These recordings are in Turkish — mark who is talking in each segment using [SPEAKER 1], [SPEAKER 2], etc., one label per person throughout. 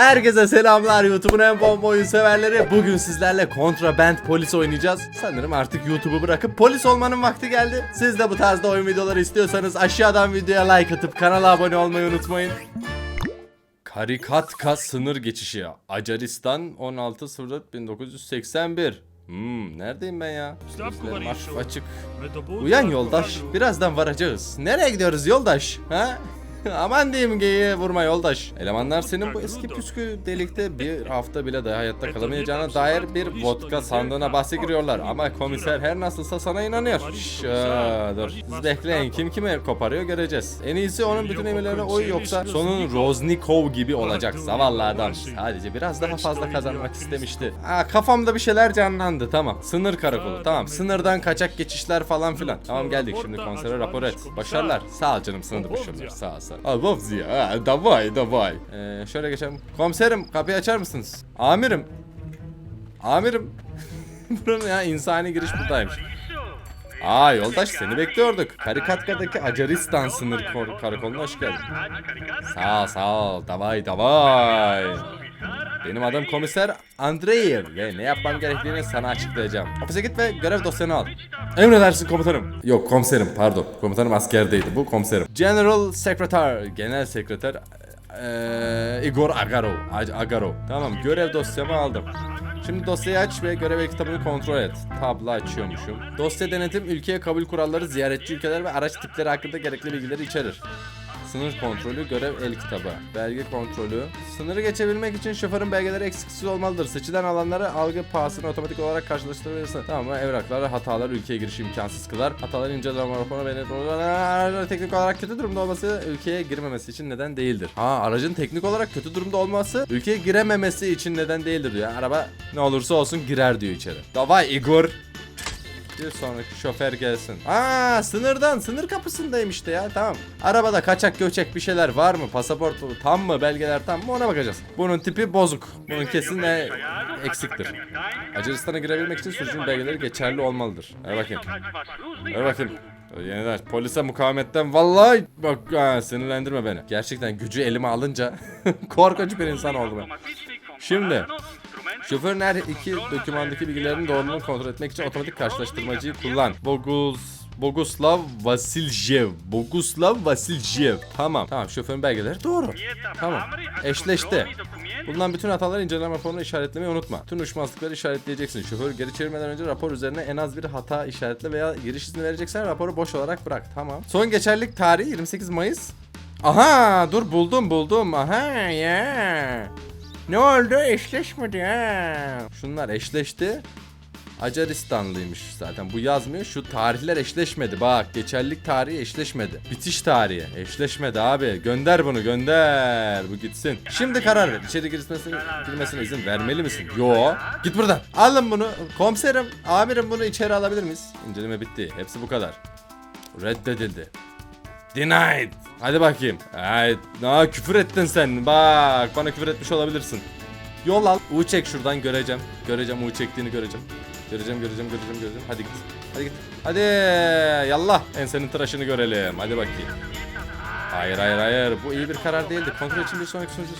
[SPEAKER 1] Herkese selamlar YouTube'un en bomba oyun severleri. Bugün sizlerle Contraband Polis oynayacağız. Sanırım artık YouTube'u bırakıp polis olmanın vakti geldi. Siz de bu tarzda oyun videoları istiyorsanız aşağıdan videoya like atıp kanala abone olmayı unutmayın. Karikatka sınır geçişi. Acaristan 16.04.1981. Hmm, neredeyim ben ya? Gözlerim açık. Uyan yoldaş, birazdan varacağız. Nereye gidiyoruz yoldaş? Ha? Aman diyeyim geyiğe vurma yoldaş. Elemanlar senin bu eski püskü delikte bir hafta bile daha hayatta kalamayacağına dair bir vodka sandığına bahse giriyorlar. Ama komiser her nasılsa sana inanıyor. Şşş, dur. Siz bekleyin kim kime koparıyor göreceğiz. En iyisi onun bütün emirlerine uy yoksa sonun Roznikov gibi olacak zavallı adam. Sadece biraz daha fazla kazanmak istemişti. Aa, kafamda bir şeyler canlandı tamam. Sınır karakolu tamam. Sınırdan kaçak geçişler falan filan. Tamam geldik şimdi konsere rapor et. Başarılar. Sağ ol canım sınır başarılar. Sağ ol Aa, Bobzi ya. Davay davay. Ee, şöyle geçelim. Komiserim kapıyı açar mısınız? Amirim. Amirim. Buranın ya insani giriş buradaymış. Aa yoldaş seni bekliyorduk. Karikatka'daki Acaristan sınır karakoluna hoş geldin. Sağ ol sağ ol. Davay davay. Benim adım komiser Andreev ve ne yapmam gerektiğini sana açıklayacağım. Ofise git ve görev dosyanı al. Emredersin komutanım. Yok komiserim pardon. Komutanım askerdeydi bu komiserim. General Secretary, genel sekreter eee, Igor Agarov. Ag- Agarov. Tamam görev dosyamı aldım. Şimdi dosyayı aç ve görev kitabını kontrol et. Tablo açıyormuşum. Dosya denetim ülkeye kabul kuralları, ziyaretçi ülkeler ve araç tipleri hakkında gerekli bilgileri içerir. Sınır kontrolü, görev el kitabı, belge kontrolü. Sınırı geçebilmek için şoförün belgeleri eksiksiz olmalıdır. Seçilen alanları algı pahasını otomatik olarak karşılaştırabilirsin. Tamam mı? Evraklar, hatalar ülkeye girişi imkansız kılar. Hataların inceleme raporu net teknik olarak kötü durumda olması ülkeye girmemesi için neden değildir. Ha aracın teknik olarak kötü durumda olması ülkeye girememesi için neden değildir diyor. Araba ne olursa olsun girer diyor içeri. Davay Igor. Bir sonraki şoför gelsin. Aa sınırdan sınır kapısındayım işte ya tamam. Arabada kaçak göçek bir şeyler var mı? Pasaport tam mı? Belgeler tam mı? Ona bakacağız. Bunun tipi bozuk. Bunun kesin ne eksiktir. Acaristan'a girebilmek için sürücünün belgeleri geçerli olmalıdır. Ver bakayım. Ver bakayım. Yeniden polise mukavemetten vallahi bak ha, sinirlendirme beni. Gerçekten gücü elime alınca korkunç bir insan oldum ben. Şimdi Şoförün her iki dokümandaki bilgilerin doğruluğunu kontrol etmek için otomatik karşılaştırmacıyı kullan. Bogus Boguslav Vasiljev. Boguslav Vasiljev. Tamam. Tamam şoförün belgeleri doğru. Tamam. Eşleşti. Bulunan bütün hataları inceleme raporunu işaretlemeyi unutma. Tüm uçmazlıkları işaretleyeceksin. Şoförü geri çevirmeden önce rapor üzerine en az bir hata işaretle veya giriş izni vereceksen raporu boş olarak bırak. Tamam. Son geçerlilik tarihi 28 Mayıs. Aha dur buldum buldum. Aha ya. Ne oldu? Eşleşmedi ha. Şunlar eşleşti. Acaristanlıymış zaten. Bu yazmıyor. Şu tarihler eşleşmedi. Bak geçerlilik tarihi eşleşmedi. Bitiş tarihi eşleşmedi abi. Gönder bunu gönder. Bu gitsin. Şimdi karar ver. İçeri girmesine, girmesine izin vermeli misin? Yo. Git buradan. Alın bunu. Komiserim, amirim bunu içeri alabilir miyiz? İnceleme bitti. Hepsi bu kadar. Reddedildi. Denied. Hadi bakayım. Ay, na küfür ettin sen. Bak bana küfür etmiş olabilirsin. Yol al. U çek şuradan göreceğim. Göreceğim U çektiğini göreceğim. Göreceğim göreceğim göreceğim göreceğim. Hadi git. Hadi git. Hadi yallah ensenin tıraşını görelim. Hadi bakayım. Hayır hayır hayır. Bu iyi bir karar değildi. Kontrol için bir sonraki sonucu.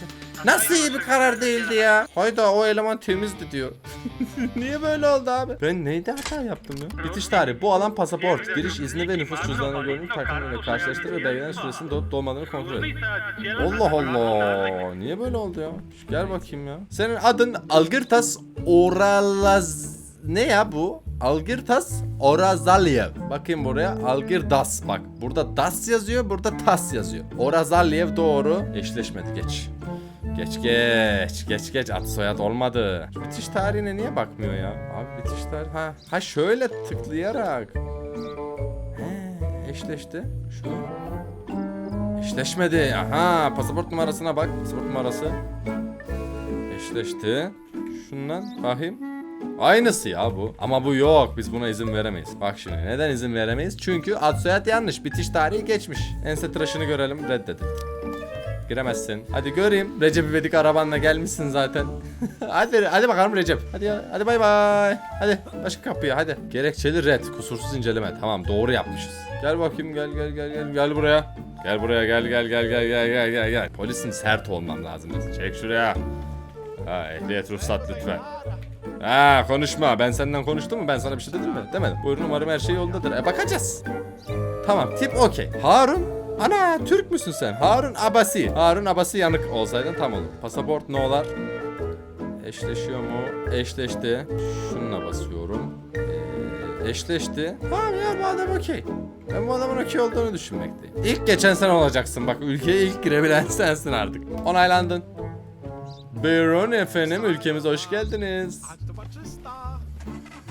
[SPEAKER 1] Nasıl iyi bir karar değildi ya? Hayda o eleman temizdi diyor. Niye böyle oldu abi? Ben neydi hata yaptım ya? Bitiş tarihi. Bu alan pasaport, giriş izni ve nüfus cüzdanı görünüm takvimiyle karşılaştır ve belgelerin süresinin dolup dolmadığını kontrol et. Allah Allah. Niye böyle oldu ya? Gel bakayım ya. Senin adın Algirtas Oralaz... Ne ya bu? Algirtas Orazaliev. Bakayım buraya. Algirdas bak. Burada das yazıyor, burada tas yazıyor. Orazaliev doğru. Eşleşmedi geç. Geç geç. Geç geç. Ad soyad olmadı. Bitiş tarihine niye bakmıyor ya? Abi bitiş tarihi. Ha, ha şöyle tıklayarak. He, eşleşti. Şu. Eşleşmedi. Aha pasaport numarasına bak. Pasaport numarası. Eşleşti. Şundan bakayım. Aynısı ya bu. Ama bu yok. Biz buna izin veremeyiz. Bak şimdi neden izin veremeyiz? Çünkü ad soyad yanlış. Bitiş tarihi geçmiş. Ense tıraşını görelim. Reddedin. Giremezsin. Hadi göreyim. Recep İvedik arabanla gelmişsin zaten. hadi hadi bakalım Recep. Hadi ya. Hadi bay bay. Hadi başka kapıya hadi. Gerekçeli red. Kusursuz inceleme. Tamam doğru yapmışız. Gel bakayım gel gel gel gel. Gel buraya. Gel buraya gel gel gel gel gel gel gel gel. Polisin sert olmam lazım. Çek şuraya. Ha ehliyet ruhsat lütfen. Ha konuşma. Ben senden konuştum mu? Ben sana bir şey dedim mi? Demedim. Buyurun umarım her şey yolundadır. E bakacağız. Tamam tip okey. Harun Ana Türk müsün sen? Harun Abasi. Harun Abasi yanık olsaydın tam olur. Pasaport ne olar? Eşleşiyor mu? Eşleşti. Şununla basıyorum. Ee, eşleşti. Tamam ya bu adam okey. Ben bu adamın okey olduğunu düşünmekteyim. İlk geçen sen olacaksın. Bak ülkeye ilk girebilen sensin artık. Onaylandın. Buyurun efendim ülkemize hoş geldiniz.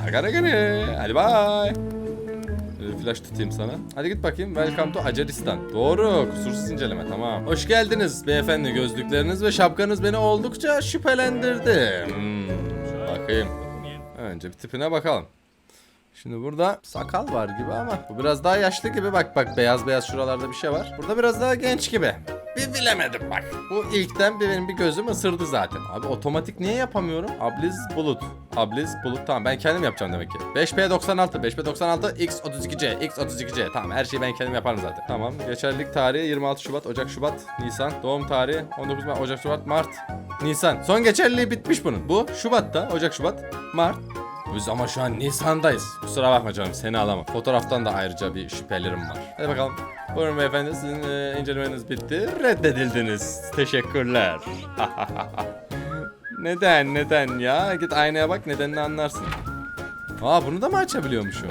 [SPEAKER 1] Agaragane. Hadi bay. Ee, Flash tutayım sana. Hadi git bakayım. Welcome to Acaristan. Doğru. Kusursuz inceleme. Tamam. Hoş geldiniz beyefendi. Gözlükleriniz ve şapkanız beni oldukça şüphelendirdi. Hmm, bakayım. Önce bir tipine bakalım. Şimdi burada sakal var gibi ama bu biraz daha yaşlı gibi. Bak bak beyaz beyaz şuralarda bir şey var. Burada biraz daha genç gibi. Bir bilemedim bak. Bu ilkten bir benim bir gözüm ısırdı zaten. Abi otomatik niye yapamıyorum? Abliz bulut. Abliz bulut tamam ben kendim yapacağım demek ki. 5P96, 5P96, X32C, X32C. Tamam her şeyi ben kendim yaparım zaten. Tamam geçerlilik tarihi 26 Şubat, Ocak, Şubat, Nisan. Doğum tarihi 19 Mart, Ocak, Şubat, Mart, Nisan. Son geçerliliği bitmiş bunun. Bu Şubat'ta, Ocak, Şubat, Mart, biz ama şu an Nisan'dayız. Kusura bakma canım seni alamam. Fotoğraftan da ayrıca bir şüphelerim var. Hadi bakalım. Buyurun beyefendi sizin e, incelemeniz bitti. Reddedildiniz. Teşekkürler. neden neden ya? Git aynaya bak nedenini anlarsın. Aa bunu da mı açabiliyormuşum?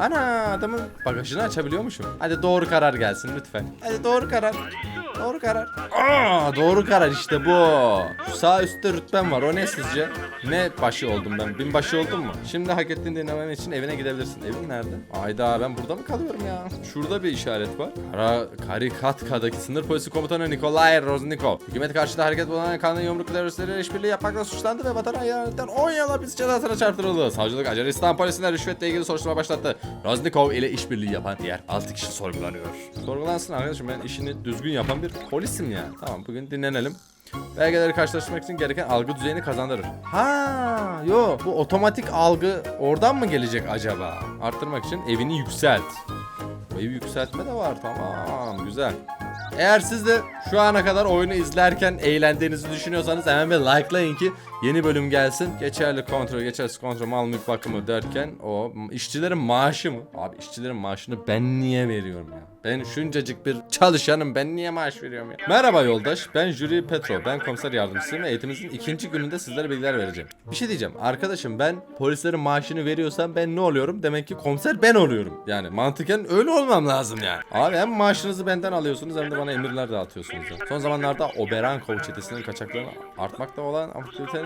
[SPEAKER 1] Ana adamın bagajını açabiliyormuşum. Hadi doğru karar gelsin lütfen. Hadi doğru karar. Doğru karar. Aa, doğru karar işte bu. Sağ üstte rütbem var. O ne sizce? Ne başı oldum ben? Binbaşı oldum mu? Şimdi hak ettiğini denemen için evine gidebilirsin. Evin nerede? Ayda ben burada mı kalıyorum ya? Şurada bir işaret var. Kara Karikatka'daki sınır polisi komutanı Nikolay Roznikov. Hükümet karşıtı hareket bulunan kanlı yumruk teröristleriyle işbirliği yapmakla suçlandı ve vatan hayaletten 10 yıl hapis cezasına çarptırıldı. Savcılık Acaristan polisine rüşvetle ilgili soruşturma başlattı. Roznikov ile işbirliği yapan diğer 6 kişi sorgulanıyor. Sorgulansın arkadaşım ben işini düzgün yapan bir polisim ya. Tamam bugün dinlenelim. Belgeleri karşılaştırmak için gereken algı düzeyini kazandırır. Ha, yo bu otomatik algı oradan mı gelecek acaba? Arttırmak için evini yükselt. Evi yükseltme de var tamam güzel. Eğer siz de şu ana kadar oyunu izlerken eğlendiğinizi düşünüyorsanız hemen bir likelayın ki yeni bölüm gelsin. Geçerli kontrol, geçersiz kontrol, mal mülk bakımı derken o işçilerin maaşı mı? Abi işçilerin maaşını ben niye veriyorum ya? Ben şuncacık bir çalışanım ben niye maaş veriyorum ya? Merhaba yoldaş ben Jüri Petro ben komiser yardımcısıyım ve eğitimimizin ikinci gününde sizlere bilgiler vereceğim. Bir şey diyeceğim arkadaşım ben polislerin maaşını veriyorsam ben ne oluyorum? Demek ki komiser ben oluyorum. Yani mantıken öyle olmam lazım yani. Abi hem maaşınızı benden alıyorsunuz hem de bana emirler dağıtıyorsunuz. ya. Son zamanlarda Oberanko çetesinin kaçaklarını artmakta olan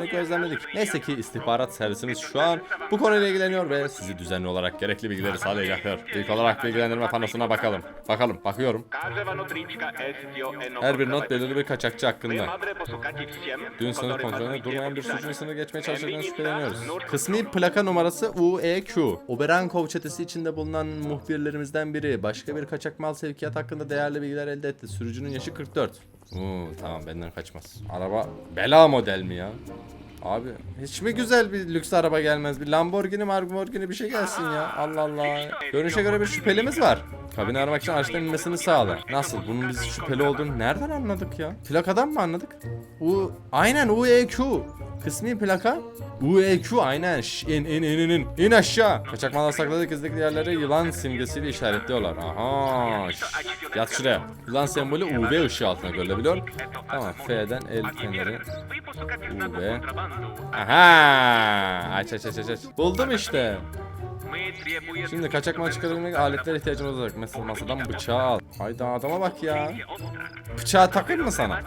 [SPEAKER 1] aktivitelerini gözlemledik. Neyse ki istihbarat servisimiz şu an bu konuyla ilgileniyor ve sizi düzenli olarak gerekli bilgileri sağlayacaklar. İlk olarak bilgilendirme panosuna bakalım. Bakalım, bakıyorum. Her bir not belirli bir kaçakçı hakkında. Dün sınır kontrolünde durmayan bir suçun sınır geçmeye çalıştığından şüpheleniyoruz. Kısmi plaka numarası UEQ. Oberankov çetesi içinde bulunan muhbirlerimizden biri başka bir kaçak mal sevkiyat hakkında değerli bilgiler elde etti. Sürücünün yaşı 44. Oo, tamam benden kaçmaz. Araba bela model mi ya? Abi hiç mi güzel bir lüks araba gelmez? Bir Lamborghini, Lamborghini bir şey gelsin ya. Allah Allah. Görünüşe göre bir şüphelimiz var. Kabini aramak için araçtan inmesini sağla. Nasıl? Bunun biz şüpheli olduğunu nereden anladık ya? Plakadan mı anladık? U aynen UEQ. Kısmi plaka UEQ aynen. Şş, in in in in in. İn aşağı. Kaçak mallar sakladık izdeki yerleri yılan simgesiyle işaretliyorlar. Aha. Yat şuraya. Yılan sembolü UV ışığı altına görülebiliyor. Tamam F'den el feneri. UV. Aha. Aç aç aç aç aç. Buldum işte. Şimdi kaçak mal çıkarabilmek aletler ihtiyacımız olacak. Mesela masadan bıçağı al. Hayda adama bak ya. Bıçağı takayım mı sana?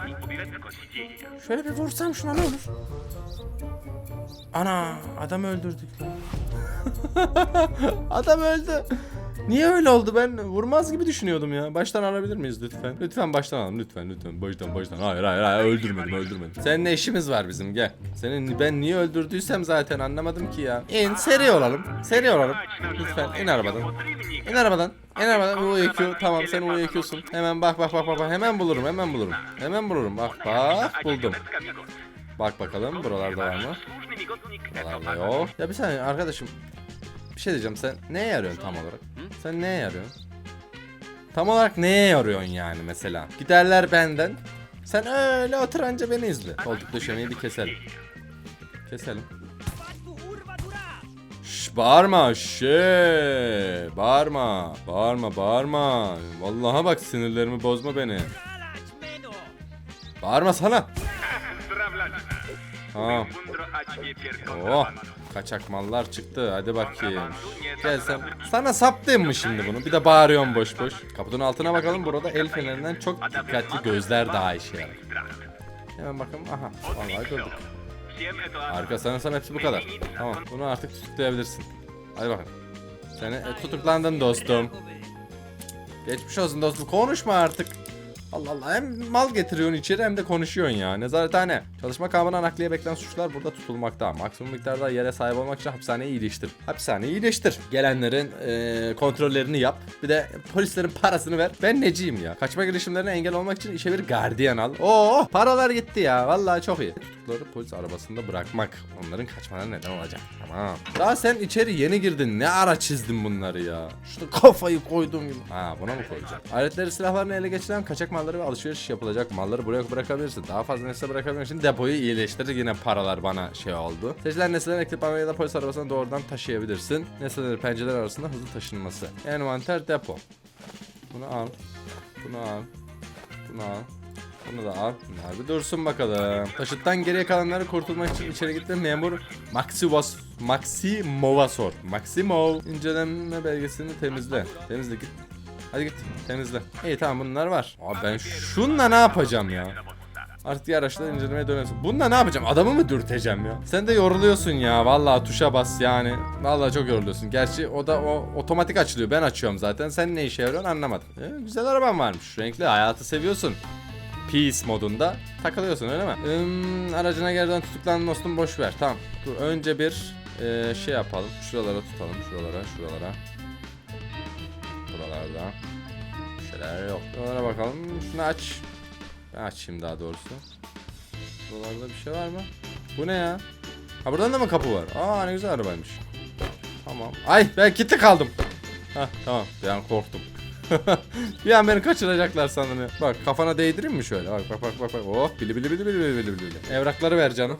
[SPEAKER 1] Şöyle bir vursam şuna ne olur? Ana adam öldürdük. adam öldü. Niye öyle oldu ben vurmaz gibi düşünüyordum ya. Baştan alabilir miyiz lütfen? Lütfen baştan alalım lütfen lütfen baştan baştan. Hayır hayır hayır öldürmedim öldürmedim. Seninle işimiz var bizim gel. Senin ben niye öldürdüysem zaten anlamadım ki ya. İn seri olalım. Seri olalım. Lütfen in arabadan. İn arabadan. İn arabadan UEQ tamam sen UEQ'sun. Hemen bak bak bak bak bak hemen bulurum hemen bulurum. Hemen bulurum bak bak buldum. Bak bakalım buralarda var mı? Buralarda yok. Ya bir saniye arkadaşım. Bir şey diyeceğim sen neye yarıyorsun tam olarak? Sen neye yarıyorsun? Tam olarak neye yoruyorsun yani mesela? Giderler benden. Sen öyle oturanca beni izle. Koltuk döşemeyi bir keselim. Keselim. Şş, bağırma şey bağırma bağırma bağırma vallahi bak sinirlerimi bozma beni bağırma sana ha oh kaçak mallar çıktı hadi bakayım gel sen sana saptayım mı şimdi bunu bir de bağırıyorum boş boş kapının altına bakalım burada el fenerinden çok dikkatli gözler daha işe yarar hemen bakalım aha vallahi gördük Arka sanırsam hepsi bu kadar. Tamam bunu artık tutuklayabilirsin. Hadi bakalım. Seni e, tutuklandın dostum. Geçmiş olsun dostum konuşma artık. Allah Allah hem mal getiriyorsun içeri hem de konuşuyorsun ya. Nezarethane. Çalışma kanununa nakliye beklenen suçlular burada tutulmakta. Maksimum miktarda yere sahip olmak için hapishaneyi iyileştir. Hapishaneyi iyileştir. Gelenlerin e, kontrollerini yap. Bir de polislerin parasını ver. Ben neciyim ya. Kaçma girişimlerine engel olmak için işe bir gardiyan al. Oo paralar gitti ya. Vallahi çok iyi. Tutukları polis arabasında bırakmak. Onların kaçmalarına neden olacak. Tamam. Daha sen içeri yeni girdin. Ne ara çizdin bunları ya? Şurada kafayı koydum gibi. Ha buna mı koyacağım? Aletleri silahlarını ele geçiren kaçak malları ve alışveriş yapılacak malları buraya bırakabilirsin. Daha fazla nesne bırakabilmek için depoyu iyileştir. Yine paralar bana şey oldu. Seçilen nesnelerin ekipmanı ya da polis arabasına doğrudan taşıyabilirsin. Nesneleri pencereler arasında hızlı taşınması. Envanter depo. Bunu al. Bunu al. Bunu al. Bunu da al. Bunlar bir dursun bakalım. Taşıttan geriye kalanları kurtulmak için içeri gitti memur Maxivos Maximova sor. Maximov inceleme belgesini temizle. Temizle git. Hadi git temizle. İyi tamam bunlar var. Abi ben şunla ne yapacağım ya? Artık diğer araçları incelemeye dönüyorsun. Bununla ne yapacağım? Adamı mı dürteceğim ya? Sen de yoruluyorsun ya. Vallahi tuşa bas yani. Vallahi çok yoruluyorsun. Gerçi o da o otomatik açılıyor. Ben açıyorum zaten. Sen ne işe yarıyorsun anlamadım. E, güzel araban varmış. Renkli hayatı seviyorsun. Peace modunda takılıyorsun öyle mi? Hmm, aracına geriden tutuklandın dostum boş ver. Tamam. Dur önce bir e, şey yapalım. Şuralara tutalım. Şuralara, şuralara. Buralarda. Şeyler yok. Buralara bakalım. Şunu aç. Ben açayım daha doğrusu. Buralarda bir şey var mı? Bu ne ya? Ha buradan da mı kapı var? Aa ne güzel arabaymış. Tamam. Ay ben gitti kaldım. Hah tamam. An korktum. bir an beni kaçıracaklar sandım ya. Bak kafana değdireyim mi şöyle? Bak bak bak bak. bak. Oh bili bili bili bili bili bili bili. Evrakları ver canım.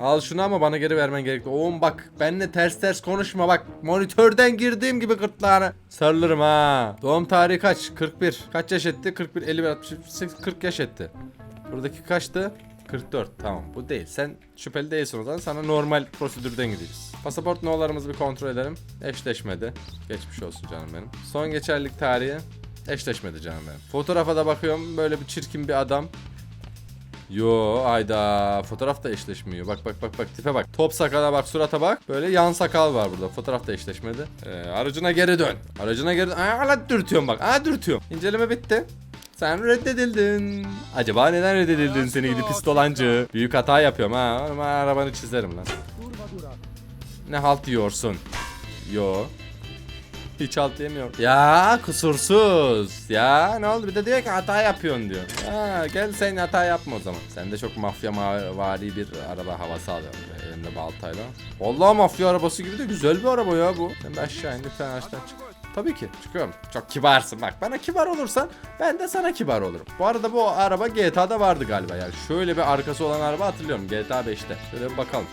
[SPEAKER 1] Al şunu ama bana geri vermen gerekli. Oğlum bak benimle ters ters konuşma bak. Monitörden girdiğim gibi gırtlağına. Sarılırım ha. Doğum tarihi kaç? 41. Kaç yaş etti? 41, 51, 68, 40 yaş etti. Buradaki kaçtı? 44 tamam bu değil sen şüpheli değilsin o zaman sana normal prosedürden gideceğiz. Pasaport nolarımızı bir kontrol edelim. Eşleşmedi. Geçmiş olsun canım benim. Son geçerlilik tarihi eşleşmedi canım benim. Fotoğrafa da bakıyorum böyle bir çirkin bir adam. Yo ayda fotoğraf da eşleşmiyor. Bak bak bak bak tipe bak. Top sakala bak surata bak. Böyle yan sakal var burada. Fotoğraf da eşleşmedi. Ee, aracına geri dön. Aracına geri dön. Aa dürtüyorum bak. Aa dürtüyorum. İnceleme bitti. Sen reddedildin. Acaba neden reddedildin seni gidip pistolancı? Büyük hata yapıyorum ha. Ama arabanı çizerim lan. Ne halt yiyorsun? Yo. Hiç halt yemiyorum. Ya kusursuz. Ya ne oldu bir de diyor ki hata yapıyorsun diyor. Ha, gel sen hata yapma o zaman. Sen de çok mafya ma- vari bir araba havası alıyorsun. Elinde baltayla. Vallahi mafya arabası gibi de güzel bir araba ya bu. Sen de aşağı in lütfen araçtan çık. Tabii ki çıkıyorum. Çok kibarsın bak. Bana kibar olursan ben de sana kibar olurum. Bu arada bu araba GTA'da vardı galiba yani. Şöyle bir arkası olan araba hatırlıyorum GTA 5'te. Şöyle bir bakalım.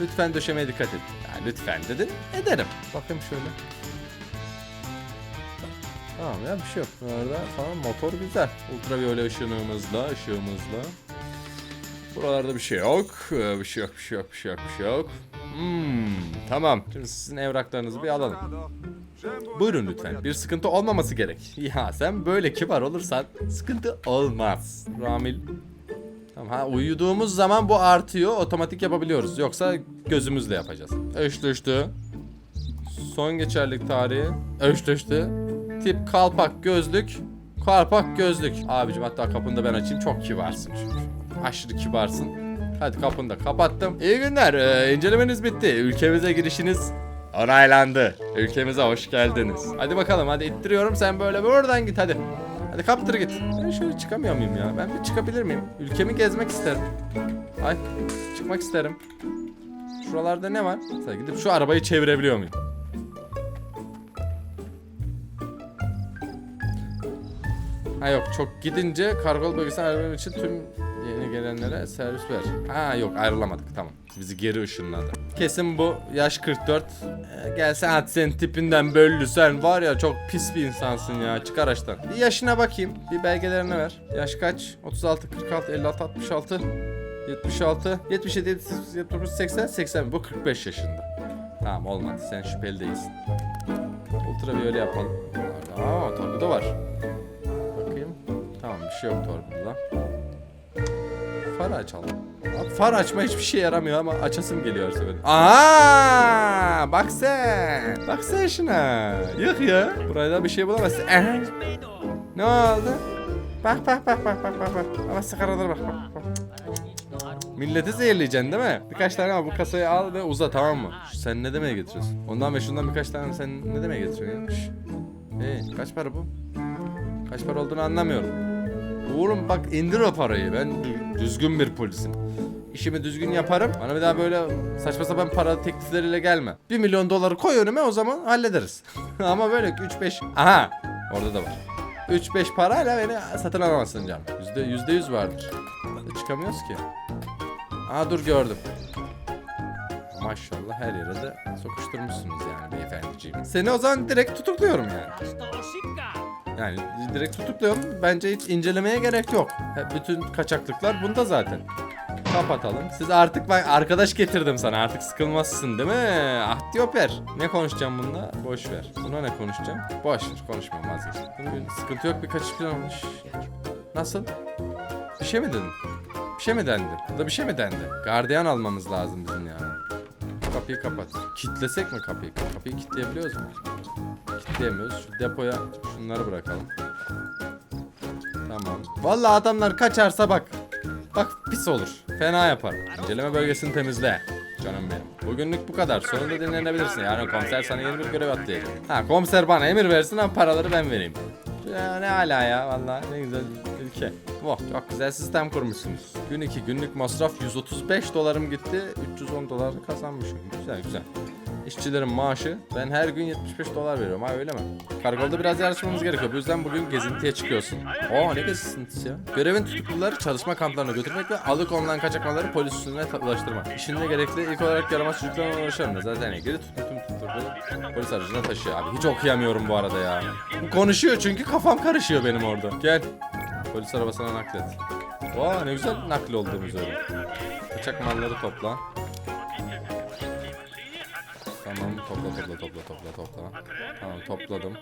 [SPEAKER 1] Lütfen döşemeye dikkat et. Ya lütfen dedin. Ederim. Bakayım şöyle. Tamam ya bir şey yok. Orada falan motor güzel. Ultraviyole ışınımızla, ışığımızla. Buralarda bir şey yok. Ee, Bir şey yok, bir şey yok, bir şey yok, bir şey yok. Hmm, tamam. Şimdi sizin evraklarınızı bir alalım. Buyurun lütfen. Bir sıkıntı olmaması gerek. Ya sen böyle kibar olursan sıkıntı olmaz. Ramil. Tamam ha uyuduğumuz zaman bu artıyor. Otomatik yapabiliyoruz. Yoksa gözümüzle yapacağız. Eşleşti. Son geçerlik tarihi. Eşleşti. Tip kalpak gözlük. Kalpak gözlük. Abicim hatta kapını da ben açayım. Çok kibarsın çünkü. Aşırı kibarsın. Hadi kapını da kapattım. İyi günler. Ee, incelemeniz bitti. Ülkemize girişiniz onaylandı. Ülkemize hoş geldiniz. Hadi bakalım hadi ittiriyorum. Sen böyle buradan git hadi. Hadi kaptır git. Ben şöyle çıkamıyor muyum ya? Ben bir çıkabilir miyim? Ülkemi gezmek isterim. Ay çıkmak isterim. Şuralarda ne var? Mesela gidip şu arabayı çevirebiliyor muyum? Ha yok çok gidince kargol bölgesine ayrılmak için tüm yeni gelenlere servis ver. Ha yok ayrılamadık tamam. Bizi geri ışınladı. Kesin bu yaş 44. Ee, gelsen hadi senin tipinden böllü sen var ya çok pis bir insansın ya çık araçtan. Bir yaşına bakayım bir belgelerine ver. Yaş kaç? 36, 46, 56, 66, 76, 77, 78, 79, 80, 80. Bu 45 yaşında. Tamam olmadı sen şüpheli değilsin. Ultraviyole yapalım. Aa torpido var. Bakayım. Tamam bir şey yok torpidoda. Far açalım. Abi far açma hiçbir şey yaramıyor ama açasım geliyor her sefer. Aa, bak sen. Bak sen şuna. Yok ya. Burada bir şey bulamazsın. Aha. Ne oldu? Bak bak bak bak bak bak. Ama sigaralara bak bak bak. Milleti zehirleyeceksin değil mi? Birkaç tane al bu kasayı al ve uza tamam mı? Sen ne demeye getiriyorsun? Ondan ve şundan birkaç tane sen ne demeye getiriyorsun ya? Şş. Hey, kaç para bu? Kaç para olduğunu anlamıyorum. Oğlum bak indir o parayı. Ben dü- düzgün bir polisim. İşimi düzgün yaparım. Bana bir daha böyle saçma sapan para teklifleriyle gelme. 1 milyon doları koy önüme o zaman hallederiz. Ama böyle 3-5... Aha! Orada da var. 3-5 parayla beni satın alamazsın canım. Yüzde, yüzde yüz vardır. Çıkamıyoruz ki. Aa dur gördüm. Maşallah her yere de sokuşturmuşsunuz yani beyefendiciğim. Seni o zaman direkt tutukluyorum yani. Yani direkt tutukluyorum. Bence hiç incelemeye gerek yok. Hep Bütün kaçaklıklar bunda zaten. Kapatalım. Siz artık bak arkadaş getirdim sana. Artık sıkılmazsın değil mi? Ah Dioper. Ne konuşacağım bununla? Boş ver. Buna ne konuşacağım? Boş ver. Konuşmayayım vazgeç. Bugün sıkıntı yok bir kaçış plan olmuş. Nasıl? Bir şey mi dedin? Bir şey mi dendi? Burada bir şey mi dendi? Gardiyan almamız lazım bizim yani. Kapıyı kapat. Kitlesek mi kapıyı? Kapıyı kilitleyebiliyoruz mu? Kitleyemiyoruz. Şu depoya şunları bırakalım. Tamam. Vallahi adamlar kaçarsa bak. Bak pis olur. Fena yapar. İnceleme bölgesini temizle. Canım benim. Bugünlük bu kadar. Sonunda dinlenebilirsin. Yarın komiser sana yeni bir görev atlayacak. Ha komiser bana emir versin ama paraları ben vereyim. Ya ne ala ya vallahi ne güzel ülke. Oh çok güzel sistem kurmuşsunuz. Gün 2 günlük masraf 135 dolarım gitti. 310 dolar kazanmışım. Güzel güzel. İşçilerin maaşı ben her gün 75 dolar veriyorum ha öyle mi? Karakolda biraz yarışmamız gerekiyor. Bu yüzden bugün gezintiye çıkıyorsun. Oo ne gezintisi ya? Görevin tutukluları çalışma kamplarına götürmek ve alıkonulan kaçakmaları polis üstüne ulaştırmak. İşinle gerekli ilk olarak yaramaz çocuklarla uğraşıyorum da zaten ilgili tüm tutukluları polis aracına taşıyor abi. Hiç okuyamıyorum bu arada ya. Konuşuyor çünkü kafam karışıyor benim orada. Gel. Polis arabasına naklet. Oo ne güzel nakli olduğumuz öyle. Kaçak malları topla. Tamam topla topla topla topla topla. Tamam topladım.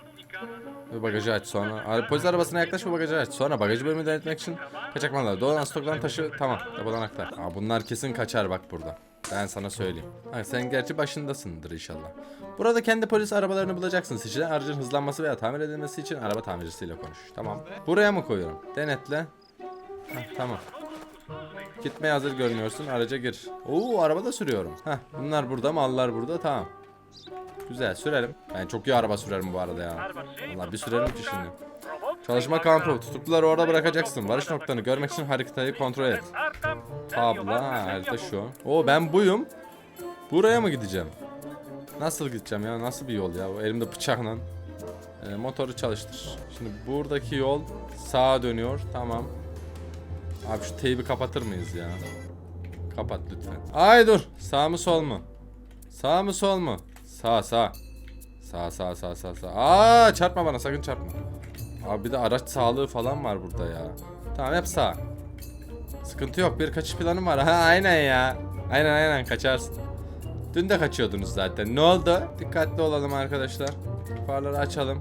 [SPEAKER 1] Ve bagajı aç sonra. Abi, polis arabasına yaklaş ve bagajı aç. Sonra bagajı bölümü denetmek için kaçak malları. Doğrudan stoktan taşı. Tamam. Depodan aktar. Aa, bunlar kesin kaçar bak burada. Ben sana söyleyeyim. Ha, sen gerçi başındasındır inşallah. Burada kendi polis arabalarını bulacaksın. Seçilen aracın hızlanması veya tamir edilmesi için araba tamircisiyle konuş. Tamam. Buraya mı koyuyorum? Denetle. Heh, tamam. Gitmeye hazır görünüyorsun. Araca gir. Oo araba da sürüyorum. Heh, bunlar burada, mallar burada. Tamam. Güzel sürelim. Ben çok iyi araba sürerim bu arada ya. Vallahi bir sürerim ki şimdi. Çalışma kampı. Tutukluları orada bırakacaksın. Varış noktanı görmek için haritayı kontrol et. Tabla. Ha, harita şu. Oo ben buyum. Buraya mı gideceğim? Nasıl gideceğim ya? Nasıl bir yol ya? O elimde bıçakla. Ee, motoru çalıştır. Şimdi buradaki yol sağa dönüyor. Tamam. Abi şu teybi kapatır mıyız ya? Kapat lütfen. Ay dur. Sağ mı sol mu? Sağ mı sol mu? Sağ sağ. Sağ sağ sağ sağ sağ. Aa çarpma bana sakın çarpma. Abi bir de araç sağlığı falan var burada ya. Tamam hep sağ. Sıkıntı yok bir kaçış planım var. Ha aynen ya. Aynen aynen kaçarsın. Dün de kaçıyordunuz zaten. Ne oldu? Dikkatli olalım arkadaşlar. Farları açalım.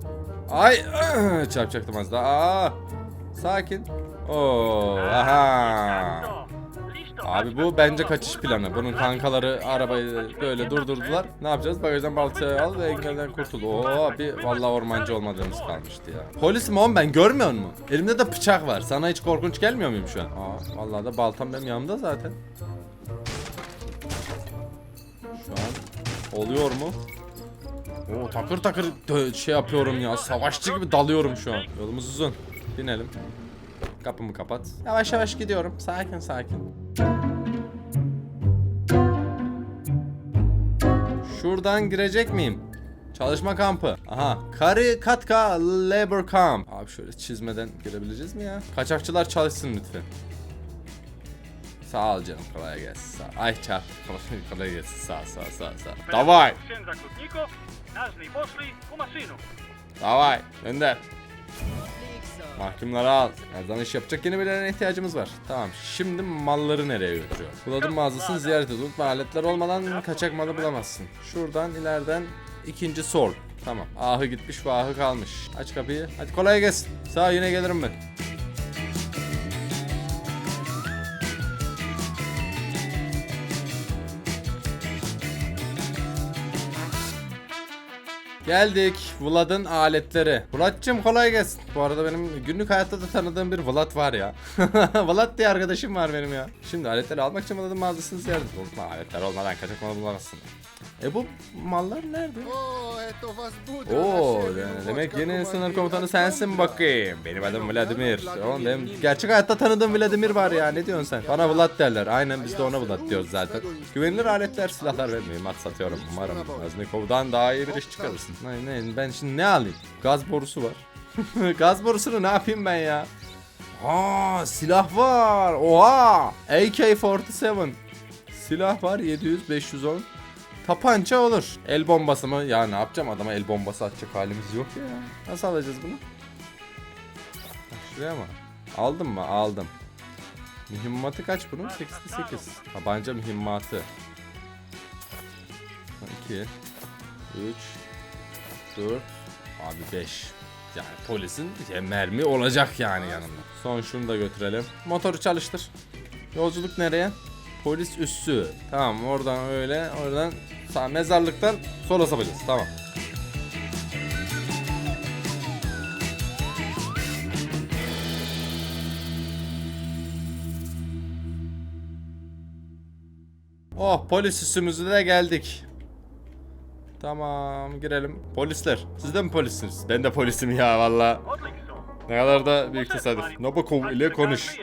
[SPEAKER 1] Ay çarpacaktım az daha. Aa, sakin. Oo, aha. Abi bu bence kaçış planı. Bunun kankaları arabayı böyle durdurdular. Ne yapacağız? Bagajdan baltayı al ve engelden kurtul. Oo abi vallahi ormancı olmadığımız kalmıştı ya. Polisim oğlum ben görmüyor musun? Elimde de bıçak var. Sana hiç korkunç gelmiyor muyum şu an? Aa vallahi da baltam benim yanımda zaten. Şu an oluyor mu? Oo takır takır şey yapıyorum ya. Savaşçı gibi dalıyorum şu an. Yolumuz uzun. Binelim. Kapımı kapat. Yavaş yavaş gidiyorum. Sakin sakin. Şuradan girecek miyim? Çalışma kampı. Aha. Kari Katka Labor Camp. Abi şöyle çizmeden girebileceğiz mi ya? Kaçakçılar çalışsın lütfen. Sağ ol canım kolay gelsin sağ. Ay çarp kolay gelsin sağ sağ sağ sağ. Davay. Davay gönder. Mahkumları al. Her zaman iş yapacak yeni birilerine ihtiyacımız var. Tamam. Şimdi malları nereye götürüyor? Buladın mağazasını ziyaret et. Unutma aletler olmadan kaçak malı bulamazsın. Şuradan ileriden ikinci sol. Tamam. Ahı gitmiş ve ahı kalmış. Aç kapıyı. Hadi kolay gelsin. Sağ yine gelirim ben. Geldik. Vlad'ın aletleri. Vlad'cım kolay gelsin. Bu arada benim günlük hayatta da tanıdığım bir Vlad var ya. Vlad diye arkadaşım var benim ya. Şimdi aletleri almak için Vlad'ın mağazasını ziyaret ettim. Aletler olmadan kaçak mal bulamazsın. E bu mallar nerede? Oo, yani demek yeni sınır komutanı sensin bakayım. Benim adım Vladimir. Oğlum benim gerçek hayatta tanıdığım Vladimir var ya. Ne diyorsun sen? Bana Vlad derler. Aynen biz de ona Vlad diyoruz zaten. Güvenilir aletler, silahlar ve mühimmat satıyorum. Umarım Maznikov'dan daha iyi bir iş çıkarırsın. Ne, ne, ben şimdi ne alayım? Gaz borusu var. Gaz borusunu ne yapayım ben ya? Aa silah var. Oha! AK-47. Silah var 700 510. Tapanca olur. El bombası mı? Ya ne yapacağım adama el bombası atacak halimiz yok ya. Nasıl alacağız bunu? Şuraya mı? Aldım mı? Aldım. Mühimmatı kaç bunun? 88. Tabanca mühimmatı. 2 3 4 Abi 5 yani polisin ya mermi olacak yani yanında. Son şunu da götürelim. Motoru çalıştır. Yolculuk nereye? Polis üssü. Tamam oradan öyle oradan sağ mezarlıktan sola sapacağız. Tamam. Oh polis üssümüze de geldik. Tamam girelim. Polisler. Siz de mi polissiniz? Ben de polisim ya valla. Ne kadar da büyük tesadüf. Nobakov ile konuş.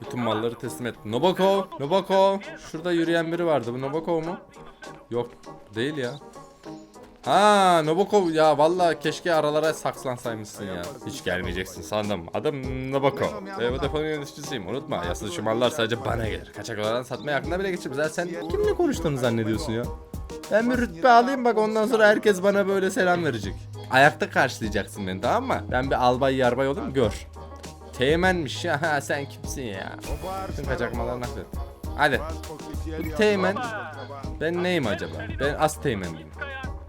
[SPEAKER 1] Bütün malları teslim et. Nobakov. Nobakov. Şurada yürüyen biri vardı. Bu Nobakov mu? Yok. Değil ya. Ha Nabokov ya valla keşke aralara saklansaymışsın ya. Hiç gelmeyeceksin sandım. Adım Nabokov ve Vodafone'un yöneticisiyim. Unutma yasal şu mallar sadece bana gelir. Kaçak olarak satmaya aklına bile geçirmez. Sen kimle konuştuğunu zannediyorsun ya? Ben bir rütbe alayım bak ondan sonra herkes bana böyle selam verecek. Ayakta karşılayacaksın beni tamam mı? Ben bir albay yarbay olayım gör. Teğmenmiş ya sen kimsin ya? Bütün kaçak malları naklet. Hadi. Bu teğmen. Ben neyim acaba? Ben az teğmen miyim?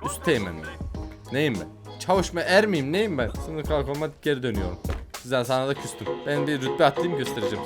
[SPEAKER 1] Üst teğmen miyim? Neyim ben? Çavuş mu er miyim? Neyim ben? Sınır kalkıma geri dönüyorum. Güzel sana da küstüm. Ben bir rütbe atlayayım göstereceğim.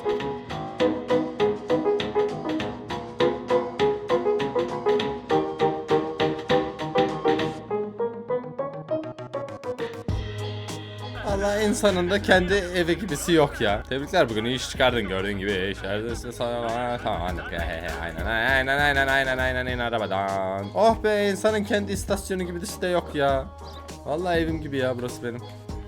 [SPEAKER 1] İnsanın da kendi evi gibisi yok ya. Tebrikler bugün iyi iş çıkardın gördüğün gibi. İşlerde sana tamam anladık. Aynen aynen aynen aynen aynen aynen arabadan. Oh be insanın kendi istasyonu gibisi de yok ya. Vallahi evim gibi ya burası benim.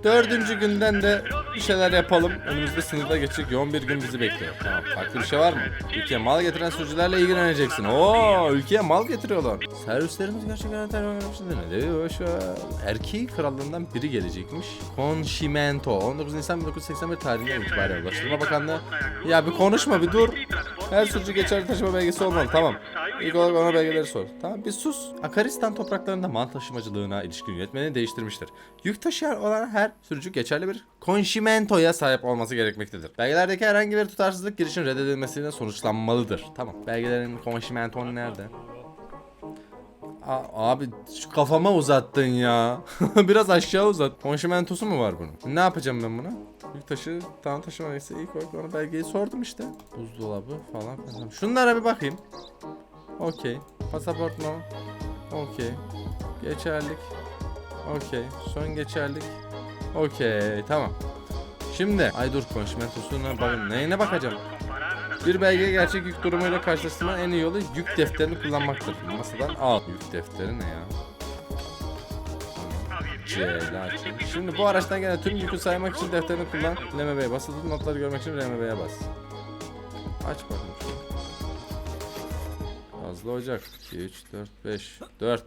[SPEAKER 1] Dördüncü günden de bir şeyler yapalım. Önümüzde sınırda geçecek yoğun bir gün bizi bekliyor. Tamam. Farklı bir şey var mı? Ülkeye mal getiren sürücülerle ilgileneceksin. Oo, ülkeye mal getiriyorlar. Servislerimiz gerçekten ne diyor şu Erkeği krallığından biri gelecekmiş. Conchimento. 19 Nisan 1981 tarihinden itibaren Ulaştırma Bakanlığı. Ya bir konuşma bir dur. Her sürücü geçerli taşıma belgesi olmalı. Tamam. İlk olarak ona belgeleri sor. Tamam bir sus. Akaristan topraklarında mal taşımacılığına ilişkin yönetmeni değiştirmiştir. Yük taşıyan olan her sürücü geçerli bir konşimentoya sahip olması gerekmektedir. Belgelerdeki herhangi bir tutarsızlık girişin reddedilmesiyle sonuçlanmalıdır. Tamam. Belgelerin konşimentonu nerede? A- abi şu kafama uzattın ya. Biraz aşağı uzat. Konşimentosu mu var bunun? Ne yapacağım ben buna? Yük taşı, tamam taşıma ise ilk olarak ona belgeyi sordum işte. Buzdolabı falan falan. Şunlara bir bakayım. Okey. Pasaport mu? Okey. Geçerlik. Okey. Son geçerlik. Okey. Tamam. Şimdi ay dur konşimentosuna bakın. Neyine bakacağım? Bir belge gerçek yük durumuyla karşılaştırmanın en iyi yolu yük defterini kullanmaktır. Masadan al. Yük defteri ne ya? C. Şimdi bu araçtan gelen tüm yükü saymak için defterini kullan. LMB'ye basılı notları görmek için LMB'ye bas. Aç bakayım şunu. Fazla ocak. 2, 3, 4, 5. 4.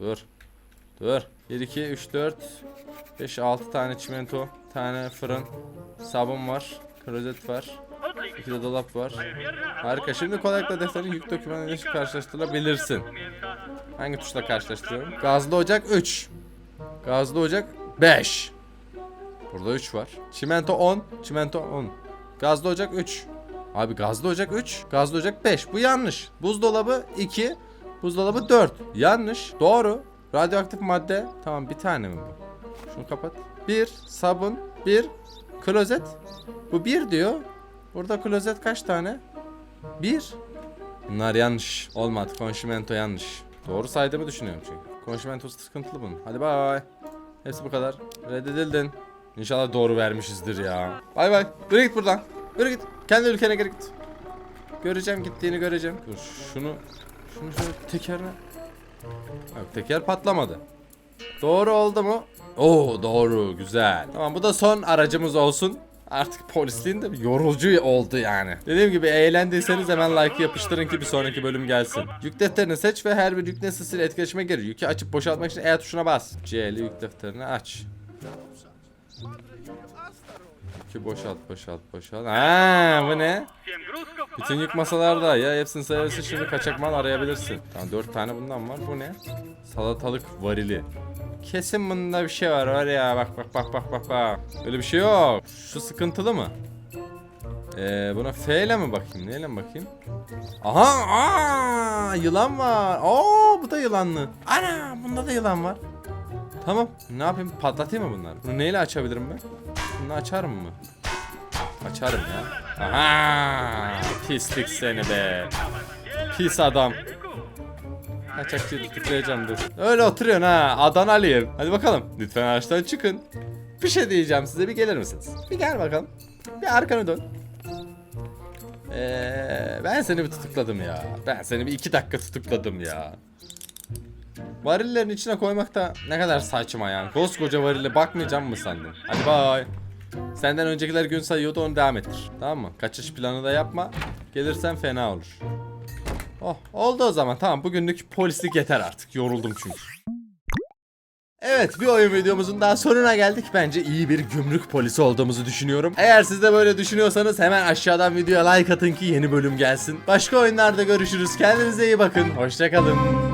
[SPEAKER 1] Dur. Dur. 1, 2, 3, 4, 5, 6 tane çimento. tane fırın. Sabun var. Klozet var. İki de dolap var. Harika. Şimdi kolaylıkla defterin yük dokümanıyla karşılaştırabilirsin. Hangi tuşla karşılaştırıyorum? Gazlı ocak 3. Gazlı ocak 5. Burada 3 var. Çimento 10. Çimento 10. Gazlı ocak 3. Abi gazlı ocak 3. Gazlı ocak 5. Bu yanlış. Buzdolabı 2. Buzdolabı 4. Yanlış. Doğru. Radyoaktif madde. Tamam bir tane mi bu? Şunu kapat. 1. Sabun. 1. Klozet. Bu 1 diyor. Burada klozet kaç tane? 1. Bunlar yanlış. Olmadı. Konşimento yanlış. Doğru saydığımı düşünüyorum çünkü. Konşimento sıkıntılı bunun. Hadi bay. Hepsi bu kadar. Reddedildin. İnşallah doğru vermişizdir ya. Bay bay. Yürü git buradan. Yürü git. Kendi ülkene geri git. Göreceğim gittiğini göreceğim. Dur şunu. Şunu şöyle tekerine. Yok teker patlamadı. Doğru oldu mu? Oo doğru güzel. Tamam bu da son aracımız olsun. Artık polisliğin de yorucu oldu yani. Dediğim gibi eğlendiyseniz hemen like yapıştırın ki bir sonraki bölüm gelsin. Yük defterini seç ve her bir yük nesnesiyle etkileşime gir. Yükü açıp boşaltmak için E tuşuna bas. C ile yük defterini aç. Yükü boşalt boşalt boşalt. Ha bu ne? Bütün yük masalarda ya hepsini sayarsa şimdi kaçak mal arayabilirsin. Tamam 4 tane bundan var. Bu ne? Salatalık varili. Kesin bunda bir şey var var ya bak bak bak bak bak bak. Öyle bir şey yok. Şu sıkıntılı mı? Ee, buna F ile mi bakayım? Neyle mi bakayım? Aha! Aa, yılan var. Oo, bu da yılanlı. Ana, bunda da yılan var. Tamam. Ne yapayım? Patlatayım mı bunları? Bunu neyle açabilirim ben? Bunu açarım mı? Açarım ya. Aha! Pislik seni be. Pis adam. Kaçakçıyı tutuklayacağım dur. Öyle oturuyorsun ha. Adanalıyım. Hadi bakalım. Lütfen araçtan çıkın. Bir şey diyeceğim size. Bir gelir misiniz? Bir gel bakalım. Bir arkanı dön. Ee, ben seni bir tutukladım ya. Ben seni bir iki dakika tutukladım ya. Varillerin içine koymak da ne kadar saçma yani. Koskoca varille bakmayacağım mı sandın? Hadi bay. Senden öncekiler gün sayıyordu onu devam ettir. Tamam mı? Kaçış planı da yapma. Gelirsen fena olur. Oh oldu o zaman tamam bugünlük polislik yeter artık. Yoruldum çünkü. Evet bir oyun videomuzun daha sonuna geldik. Bence iyi bir gümrük polisi olduğumuzu düşünüyorum. Eğer siz de böyle düşünüyorsanız hemen aşağıdan videoya like atın ki yeni bölüm gelsin. Başka oyunlarda görüşürüz. Kendinize iyi bakın. Hoşçakalın.